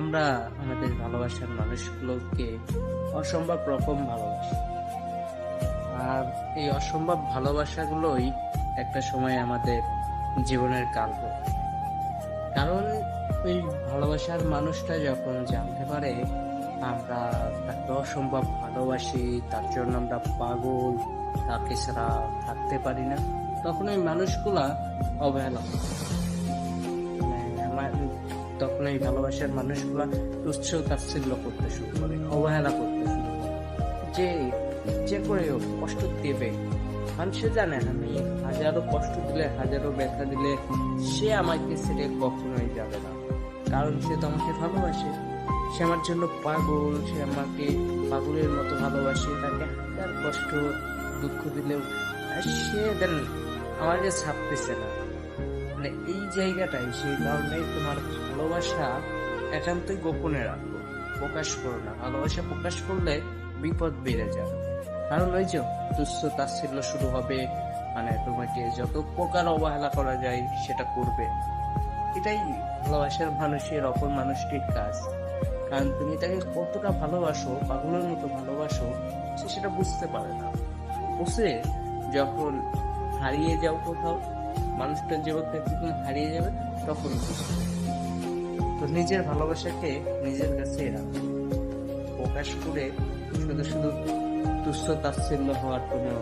আমরা আমাদের ভালোবাসার মানুষগুলোকে অসম্ভব রকম ভালোবাসি। আর এই অসম্ভব ভালোবাসাগুলোই একটা সময় আমাদের জীবনের কাল্প কারণ ওই ভালোবাসার মানুষটা যখন জানতে পারে, আমরা তাকে অসম্ভব ভালোবাসি, তার জন্য আমরা পাগল, তাকে ছাড়া থাকতে পারি না, তখন ওই মানুষগুলা অবহেলা মানে আমার তখন এই ভালোবাসার মানুষগুলা তুচ্ছ তাচ্ছিল্য করতে শুরু করে, অবহেলা করতে শুরু করে। যে যে করে কষ্ট দেবে। মানুষে জানে, আমি হাজারো কষ্ট দিলে, হাজারো ব্যথা দিলে সে আমাকে ছেড়ে কখনোই যাবে না। কারণ সে তো আমাকে ভালোবাসে। সে আমার জন্য পাগল, সে আমাকে পাগলের মতো ভালোবাসে, তাকে হাজার কষ্ট, দুঃখ দিলেও সে দেন, আমাকে ছাপতেছে না। মানে এই জায়গাটাই সেই কারণে তোমার ভালোবাসা একান্তই গোপনে রাখো। প্রকাশ করো না। ভালোবাসা প্রকাশ করলে বিপদ বেড়ে যাবে কারণ ওই যে তুচ্ছ তাচ্ছিল্য শুরু হবে মানে তোমাকে যত প্রকার অবহেলা করা যায় সেটা করবে। এটাই ভালোবাসার মানুষের অপর মানুষটির কাজ। কারণ তুমি তাকে কতটা ভালোবাসো, পাগলের মতো ভালোবাসো, সে সেটা বুঝতে পারে না। বুঝে যখন হারিয়ে যাও কোথাও মানুষটার জীবন থেকে হারিয়ে যাবে, তখন তো নিজের ভালোবাসাকে নিজের কাছে প্রকাশ করে শুধু শুধু তুচ্ছ তাচ্ছিল্য হওয়ার কোনো